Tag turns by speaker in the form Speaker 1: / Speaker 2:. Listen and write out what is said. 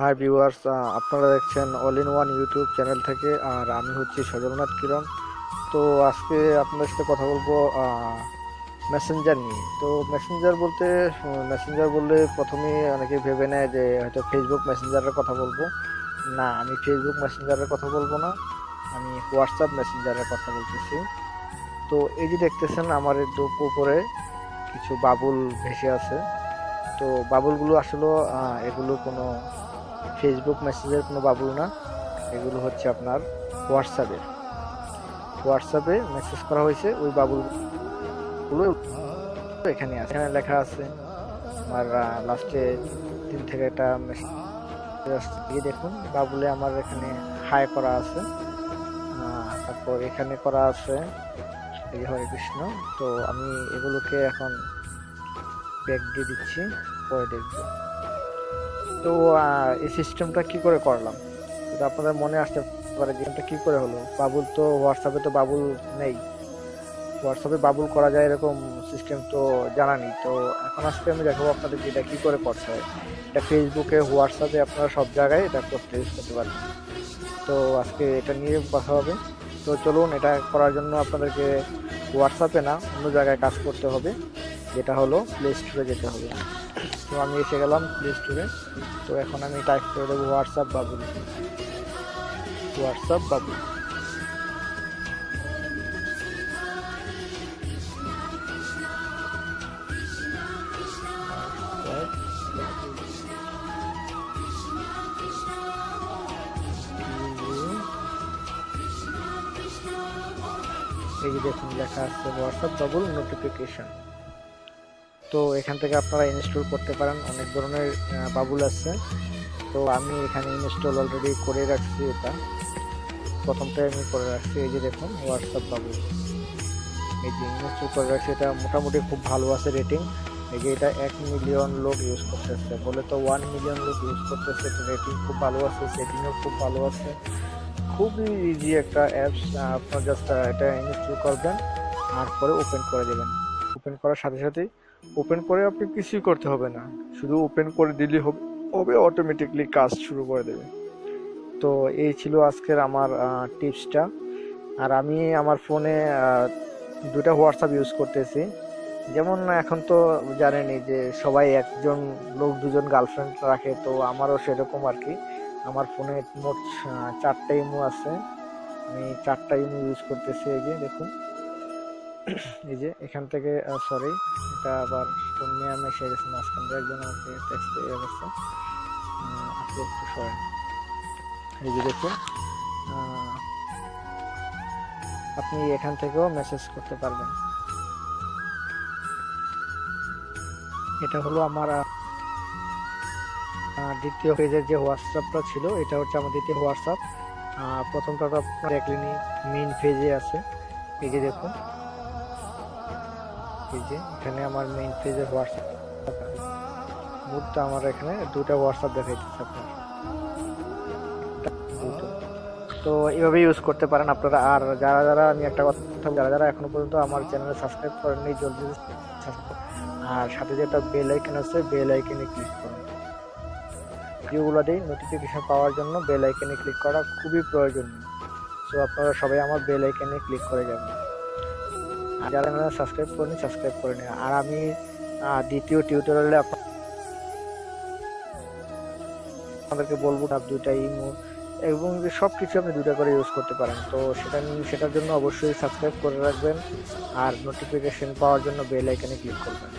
Speaker 1: High viewers আপনারা দেখছেন all in one YouTube channel থেকে, আর আমি হচ্ছি সজলনাথ কিরণ। তো আজকে আপনাদের সাথে কথা বলব মেসেঞ্জার নিয়ে। তো মেসেঞ্জার বলতে মেসেঞ্জার বললে প্রথমে অনেকে ভেবে নেয় যে হয়তো ফেসবুক মেসেঞ্জারের কথা বলব। না, আমি ফেসবুক মেসেঞ্জারের কথা বলব না, আমি হোয়াটসঅ্যাপ মেসেঞ্জারের কথা বলতেছি। তো এই যে দেখতেছেন, আমার উপরে কিছু বাবুল ভেসে আছে। তো বাবুলগুলো আসলে এগুলো কোনো ফেসবুক মেসেজের কোনো বাবুল না, এগুলো হচ্ছে আপনার হোয়াটসঅ্যাপের হোয়াটসঅ্যাপে মেসেজ করা হয়েছে, ওই বাবুলগুলো এখানে আছে। এখানে লেখা আছে, আমার লাস্টে তিন থেকে একটা মেসেজ দিয়ে দেখুন, বাবুলে আমার এখানে হাই করা আছে। তারপর এখানে করা আছে, এই হরে কৃষ্ণ। তো আমি এগুলোকে এখন ব্যাগ দিয়ে দিচ্ছি, পরে দেখব। তো এই সিস্টেমটা কি করে করলাম? এটা আপনাদের মনে আসতে পারে এটা কি করে হলো? বাবুল তো হোয়াটসঅ্যাপে তো বাবুল নেই। হোয়াটসঅ্যাপে বাবুল করা যায় এরকম সিস্টেম তো জানা নেই। তো, এখন আজকে আমি দেখাবো আপনাদের এটা কি করে করতে হয়। এটা ফেসবুকে হোয়াটসঅ্যাপে আপনারা সব জায়গায় এটা করতে ইউজ করতে পারেন। তো, আজকে এটা নিয়ে কথা হবে। তো চলুন, এটা করার জন্য আপনাদেরকে হোয়াটসঅ্যাপে না, অন্য জায়গায় কাজ করতে হবে। যেটা হলো প্লে স্টোরে যেতে হবে। তো আমি এসে গেলাম প্লে স্টোরে তো এখন আমি টাইপ করে দেবো হোয়াটসঅ্যাপ বাবুল। হোয়াটসঅ্যাপ বাবুল। এই যে দেখুন লেখা আছে হোয়াটসঅ্যাপ বাবুল নোটিফিকেশন তো এখান থেকে আপনারা ইনস্টল করতে পারেন। অনেক ধরনের বাবুল আছে। তো আমি এখানে ইনস্টল অলরেডি করে রাখছি এটা। প্রথমটাই আমি করে রাখছি। এই যে দেখুন হোয়াটসঅ্যাপ বাবুল। এই যে ইনস্টল করে রাখছি। এটা মোটামুটি খুব ভালো আছে রেটিং এই যে এটা এক মিলিয়ন লোক ইউজ করতেছে। বলে তো ওয়ান মিলিয়ন লোক ইউজ করতেছে, তো রেটিং খুব ভালো আছে সেটিংও খুব ভালো আছে। খুবই ইজি একটা অ্যাপস আপনার জাস্ট এটা ইনস্টল করবেন। আর পরে ওপেন করে দেবেন। ওপেন করার সাথে সাথেই ওপেন করে আপনি কিছুই করতে হবে না। শুধু ওপেন করে দিলে হবে হবে অটোমেটিকলি কাজ শুরু করে দেবে। তো এই ছিল আজকের আমার টিপসটা। আর আমি আমার ফোনে দুটা হোয়াটসঅ্যাপ ইউজ করতেছি। যেমন এখন তো জানেনি যে সবাই একজন লোক দুজন গার্লফ্রেন্ড রাখে, তো আমারও সেরকম আর কি। আমার ফোনে মোট চারটা ইমো আছে। আমি চারটা ইমো ইউজ করতেছি এই যে, দেখুন। এই যে, এখান থেকে সরি এটা আবার ফোন আমি এসে গেছি, মাঝখান দিয়ে একজন আমাকে টেক্সট দিয়ে গেছে। আপনি একটু সরেন। এই যে দেখুন আপনি এখান থেকেও মেসেজ করতে পারবেন। এটা হলো আমার দ্বিতীয় পেজের যে হোয়াটসঅ্যাপটা ছিল, এটা হচ্ছে আমার দ্বিতীয় হোয়াটসঅ্যাপ। প্রথমটা তো আপনার দেখলেনি মেইন পেজে আছে। এই যে দেখুন যে, এখানে আমার মেইন পেজের হোয়াটসঅ্যাপ মুহূর্তে আমার এখানে দুটা হোয়াটসঅ্যাপ দেখাইতেছে আপনার। তো এভাবে ইউজ করতে পারেন আপনারা। আর যারা যারা আমি একটা কথা যারা যারা এখনও পর্যন্ত আমার চ্যানেলে সাবস্ক্রাইব করেননি, জলদি আর সাথে যেটা বেল আইকন আছে বেল আইকনে ক্লিক করুন। ভিডিওগুলো দিই নোটিফিকেশন পাওয়ার জন্য বেল আইকনে ক্লিক করা খুবই প্রয়োজনীয়। সো আপনারা সবাই আমার বেল আইকনে ক্লিক করে যাবেন। আর যারা সাবস্ক্রাইব করেনি সাবস্ক্রাইব করে নিন আর আমি দ্বিতীয় টিউটোরিয়ালে আপনাদেরকে বলব আপ দুইটা ইমো এবং সব কিছু আপনি দুইটা করে ইউজ করতে পারেন। তো সেটা সেটার জন্য অবশ্যই সাবস্ক্রাইব করে রাখবেন। আর নোটিফিকেশন পাওয়ার জন্য বেল আইকনে ক্লিক করবেন।